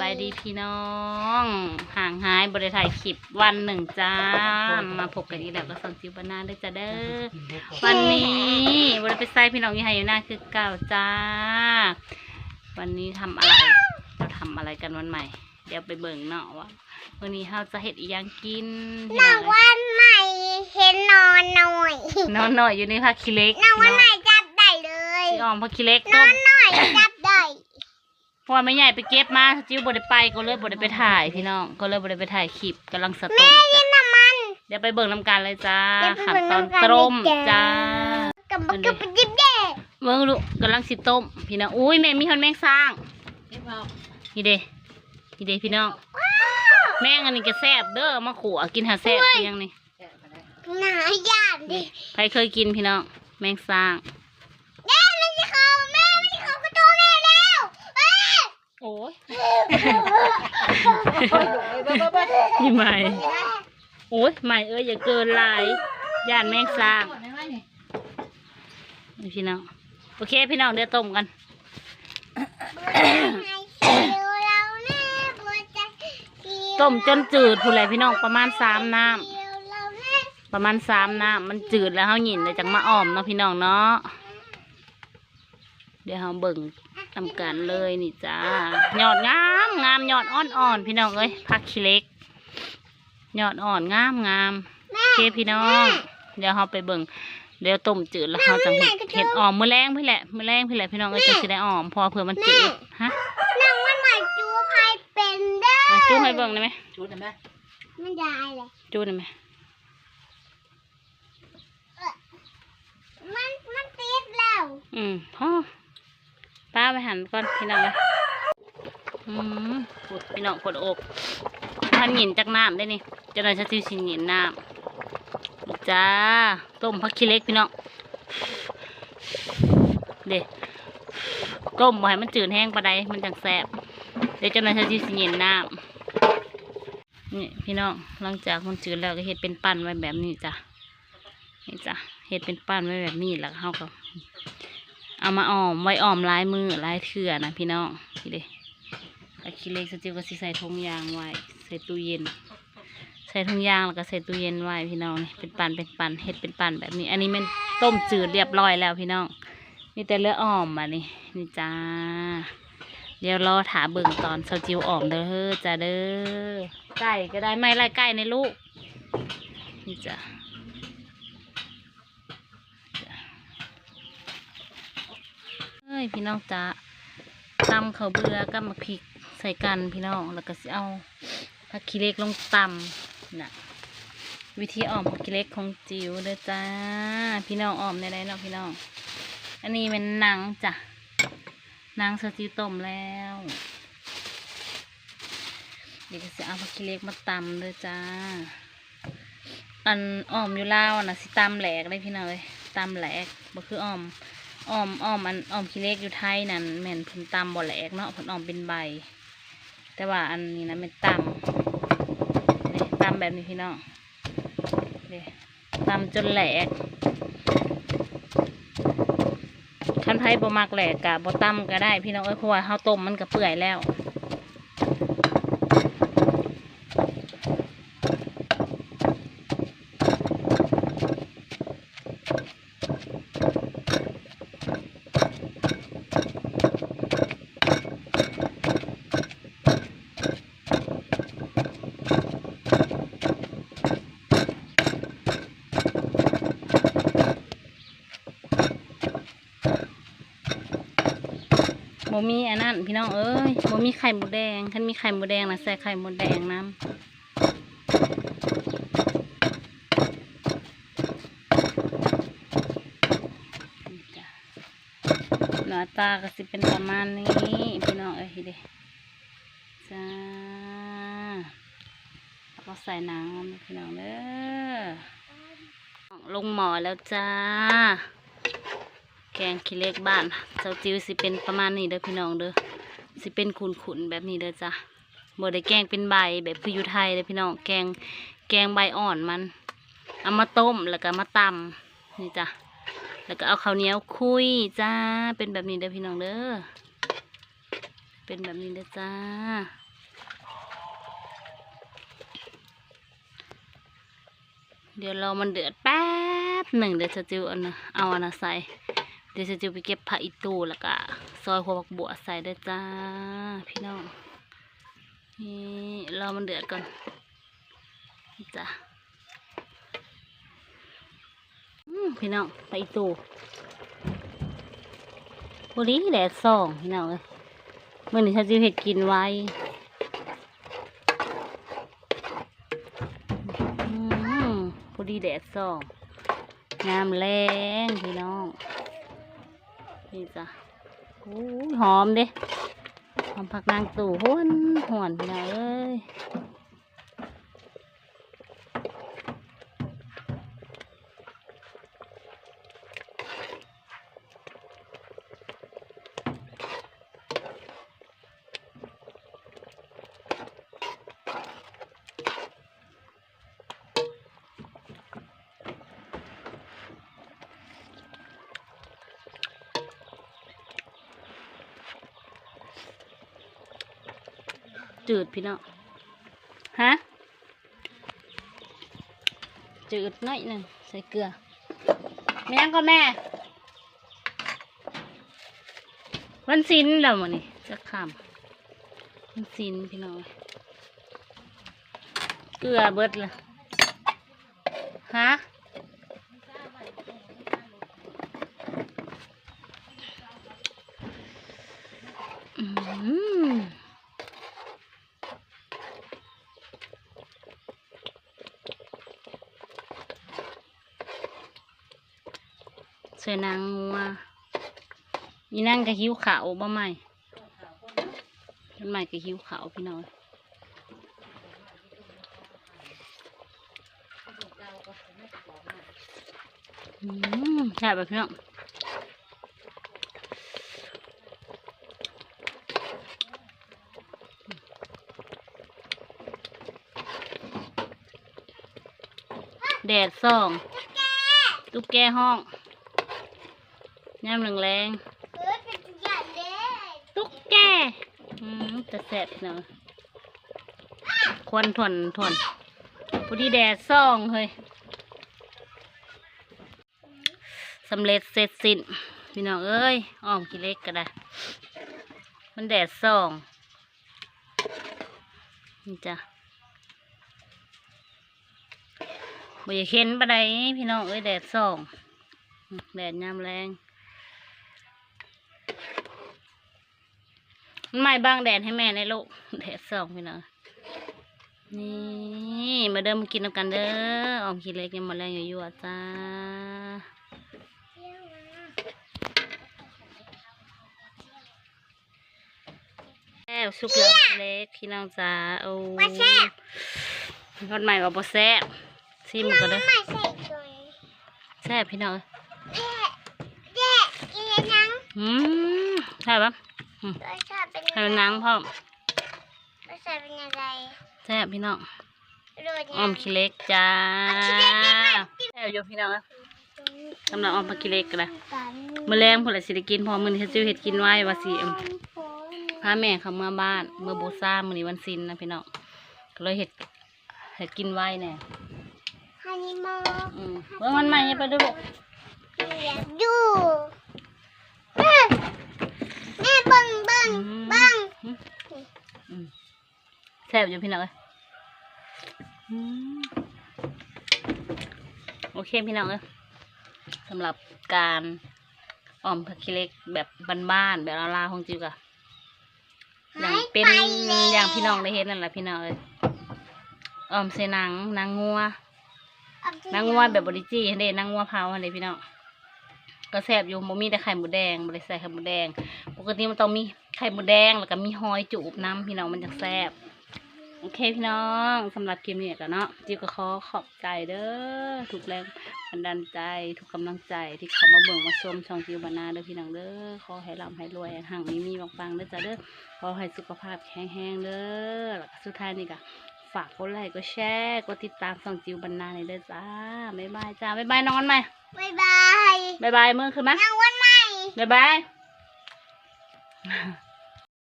บายดีพี่น้อง ห่างหายบริถ่ายคลิปวันหนึ่งจ้า มาพบกันอีกแล้วก็สอนจิวบานาด้วยจ้าเด้อ วันนี้บริไปไซพี่น้องยี่ไฮอยู่หน้าคือเก่าจ้า วันนี้ทำอะไร เราทำอะไรกันวันใหม่ เดี๋ยวไปเบิ่งเนาะว่าวันนี้เราจะเห็ดอีหยังกินพี่น้น้อองงเอ้ยวันใหม่เห็นนอนหน่อยนอนหน่อยอยู่ในผักขี้เล็กน้องวันใหม่จับได้เลยพี่ออมผักขี้เล็กนต้อมนหน่อยจับได้เพราะ ว่าไม่ใหญ่ไปเก็บมาจิ้วบได้ไปก็เลยบได้ไปถ่ายพี่น้องก็เลยบได้ไปถ่ายคลิปกำลังสตูจ้ะน้ำมันเดี๋ยวไปเบิ่งน้ำกันเลยจ้าเดี๋ยวไปขั้นเบิ่งตอนน้ำกันต้มเลยจ้าจ้ากับบักกับปจิบเด้เบิ่งลูกกำลังสิต้มพี่น้องอุ้ยแม่มีคนแมงสร้างนี่เด้นี่เด้พี่น้องแมงอันนี้ก็แซ่บเด้อเอามาขัวกินหาแซ่บเพียงนี่หนาย่านดิใครเคยกินพี่น้องแมงสร้างแม่ไม่ใช่เขาแม่ไม่ใช่เขากระโดดแม่แล้วเอ้ย โอ้ย พี่ใหม่โอ้ยใหม่เอ้ยอย่าเกินลายย่านแมงสางนี่พี่น้องโอเคพี่น้องเดี๋ยวต้มกันต้มจนจืดผู้ใดพี่น้องประมาณสามน้ำประมาณสามน้ำมันจืดแล้วเขาหยินเลยจังมาอ้อมเนาะพี่น้องเนาะเดี๋ยวเราเบิ่ง ทำกันเลยนี่จ้ายอดงามงามยอดอ่อนๆพี่น้องเอ้ยผักขี้เหล็กยอดอ่อนงามงามโอเคพี่น้อง เดี๋ยวเราไปเบิ่งเดี๋ยวต้มจืดแล้วเราจะเห็ดเห็ดอ่อมมื้อแรงพี่แหละมื้อแรงพี่แหละพี่น้องเอ้ยจะสิได้อ่อมเพอเผื่อมันจืดฮะน้องวันใหม่จูพายเป็นเด้อมาจู้ให้เบิ่งได้ไหมชุดนะแม่มันได้เลยจู้ได้ไหมมันมันติดแล้วอืมพ่อป้าไป หันก่อนพี่น้องเลยอืมปวดพี่น้องปวดอกพันหยินจากน้ำได้นี่จะนายชัติวสิหยินน้ำจ้าต้มผักขี้เล็กพี่น้องเด็ต้มบ่ให้มันจืดแห้งปานใดมันจังแสบเดี๋ยวจ้านายชัติวสิหยินน้ำนี่พี่น้องหลังจากมันจืดแล้วก็เห็ดเป็นปั้นไว้แบบนี้จ้ะนี่จ้ะเห็ดเป็นปั้นไว้แบบนี้แล้วเขาก็ เอามาออมไว้ออมลายมือลายเถื่อนะพี่น้องพี่เด้ตะคิเล็กสจิวก็สิใส่ถุงยางไว้ใส่ตู้เย็น ใส่ถุงยางแล้วก็ใส่ตู้เย็นไว้พี่น้องนี่เป็นปันเป็นปันเห็ดเป็นปันแบบนี้ อันนี้มันต้มจืดเรียบร้อยแล้วพี่น้องนี่แต่เลือดอ่อมอะนี่นี่จ้าเดี๋ยวรอถาเบิ่งตอนเซาจิวอ่อมเด้อจ้าเด้อไก่ก็ได้ไม่ไล่ไก่ในลูกนี่จ้า เอ้ ยพี่น้องจ้าตำข้าวเบื่อกับมะพริกใส่กันพี่น้องแล้วก็สิเอาผักขี้เล็กลงตำน่ะวิธีอ้อมผักขี้เล็กของจิ๋วเด้อจ้า พี่น้องอ้อมในไรเนาะพี่น้อง อันนี้เป็นหนังจ้ะหนังสติต้มแล้วเดี๋ยวก็สิเอาผักขี้เล็กมาตำเด้อจ้า อันอ้อมอยู่ลาวน่ะสิตำแหลกเลยพี่น้องเลยตำแหลกบ่คืออ้อม อ้อมอ้อมอันอ้อมขี้เล็กอยู่ไทยนั่นแม่นผลตำบ่แหลกเนาะผลอ้อมเป็นใบ แต่ว่าอันนี้นะเป็นตำนี่ตำแบบนี้พี่น้องนี่ตำจนแหลกคันไผบ่มักแหลกกะบ่ตำก็ได้พี่น้องเอ้ยเพราะว่าข้าวต้มมันก็เปื่อยแล้ว บ่มีอันนั้นพี่น้องเอ้ยบ่มีไข่หมูแดงคันมีไข่หมูแดงนะใส่ไข่หมูแดงน้ำหน้าตาก็สิเป็นประมาณนี้พี่น้องเอ้ยเด้จ้าแล้วก็ใส่น้ำพี่น้องเด้อลงหมอแล้วจ้า งขี้เล็กบ้านเจ้าจิ๋วสิเป็นประมาณนี้เด้อพี่น้องเด้อสิเป็นขุนๆแบบนี้เด้อจ้ะบ่ได้แกงเป็นใบแบบคืออยู่ไทยเด้อพี่น้องแกงแกงใบอ่อนมันเอามาต้มแล้วก็มาตำนี่จ้ะแล้วก็เอาข้าวเหนียวคุยจ้าเป็นแบบนี้เด้อพี่น้องเด้อเป็นแบบนี้เลยจ้าเดี๋ยวเรามันเดือดแป๊บหนึ่งเดี๋ยวจะจิ้วเอานะเอาอันนะใส่ เดี๋ยวจะจิวไปเก็บผักอีตูแล้วก็ซอยหัวบักบัวใส่ได้จ้า พี่น้องนี่รอมันเดือดก่อนจ้ะพี่น้องไปอีตูบุรีแดดส่องพี่น้องเลยเมื่อนี้ฉันจะเห็ดกินไว้อืมบุรีแดดส่องน้ำแรงพี่น้อง นี่จ้ะโอ้หอมเด้หอมผักนางตู่ห้วนห่วนพี่น้องเลย จืดพี่น้องฮะจืดน่อยหนึ่งใส่เกลือแม่งก็แม่ วันศิลแล้วมันนี่จะคำวันศิลพี่น้องเกลือเบิดละฮะอืม ใส่นางงัวมีนั่งกับหิวขาวบ่ใหม่ต้นใหม่กับหิวขาวพี่น้อยอืมใช่แบบพี่น้องแดดส่อง ตุ๊กแกห้อง ย่ำแรงเฮ้ยเป็นใหญ่เลยๆตุ๊กแกอืมแต่แสบเนาะควันทวนทวนพอดีแดดส่องเฮ้ยสำเร็จเสร็จสิ้นพี่น้องเอ้ยอ้อมกี่เล็กก็ได้ มันแดดส่องนี่จ้ะบ่อยากเห็นปะไดพี่น้องเอ้ยแดดส่องอืมแดดยามแรงมัน ไม่บางแดดให้แม่ในลูกแดดส่องพี่น้องนี่มาเดิมมากินน้ำกันเด้อออมขี้เล็กยังมาแรงอยู่ยั่วๆจ้าแซ่บสุกแล้วออมขี้เล็กพี่น้องจ้าโอ้มาแซ่บรสใหม่ว่าบ่แซ่บซิมก็เด้อไม่ใส่ตัวแซ่บพี่น้องเจ๊เจ๊กินยังอืมใช่ปะ รสชาติเป็นให้มันนังพ่อมรสชาติเป็นยังไงแซ่บพี่น้องรสออมขี้เล็กจ้าอะขี้เล็กได้ไหมแซ่บอยู่พี่น้องอะสำหรับออมผักขี้เล็กก็ได้กันมื้อแรงพุ่นละสิได้กินพอมื้อนี้ฉันจะเฮ็ดกินไว้ว่าสิเอิ่มพาแม่เขามาบ้านเมื่อโบซ่ามื้อนี้วันศิลนะพี่น้องก็เลยเฮ็ดเฮ็ดกินไว้แน่ฮันนี่มออืมเบิ่งมันใหม่ไปดูลูกอยากดู แม่แม่เบังเบังเบังอืมแซ่บอยู่พี่น้องเอ้ยอืมโอเคพี่น้องเอ้ยสำหรับการออมผักขี้เหล็กแบบบ้านๆแบบลาวๆของจิวกะอย่างเป็นอย่างพี่น้องได้เห็นนั่นแหละพี่น้องเอ้ยออมใส่หนังหนังงัวนางงัวแบบบริจีเด้นางงัวเผาเด้พี่น้อง ก็แซ่บอยู่บ่มีแต่ไข่หมูแดงบ่ได้ใส่ไข่หมูแดง ปกติมันต้องมีไข่หมูแดงแล้วก็มีหอยจูบน้ำพี่น้องมันจะแซ่บโอเคพี่น้องสำหรับคลิปนี้ก็เนาะจิวก็ขอขอบใจเด้อทุกแรงบันดาลใจทุกกำลังใจที่เขามาเบิ่งมาชมช่องจิวบานาเด้อพี่น้องเด้อขอให้ร่ำให้รวยห่างมีมีปังๆเด้อจ้าเด้อขอให้สุขภาพแข็งแรงเด้อแล้วก็สุดท้ายนี่ก็ฝากกดไลค์กดแชร์กดติดตามส่องจิวบรรณาในอยเด้อจ้าบ๊ายบายจ้าบ๊ายบายนอนไหม บ๊ายบายบ๊ายบายมือขึ้นไหมนางวันใหม่บ๊ายบาย